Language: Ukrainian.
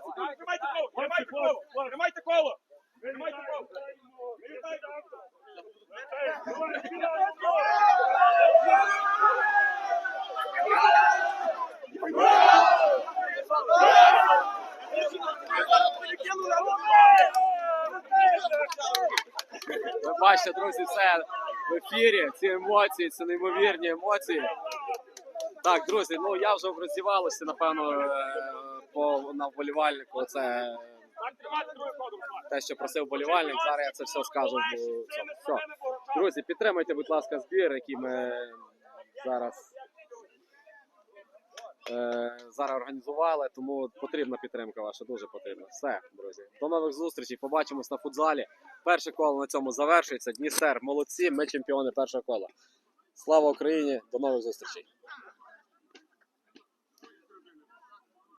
Тримайте коло, тримайте коло, тримайте коло. Тримайте коло. Ви бачите, друзі, це в ефірі. Ці емоції, це неймовірні емоції. Так, друзі, ну я вже роздівалися, напевно, е, на вболівальнику. Це ходом. те, що просив вболівальник. Зараз я це все скажу. Все. Друзі, підтримайте, будь ласка, збір, який ми зараз. е, Зараз організували, тому потрібна підтримка ваша, дуже потрібна. Все, друзі. До нових зустрічей. Побачимось на футзалі. Перше коло на цьому завершується. Дністер, молодці, ми чемпіони першого кола. Слава Україні! До нових зустрічей!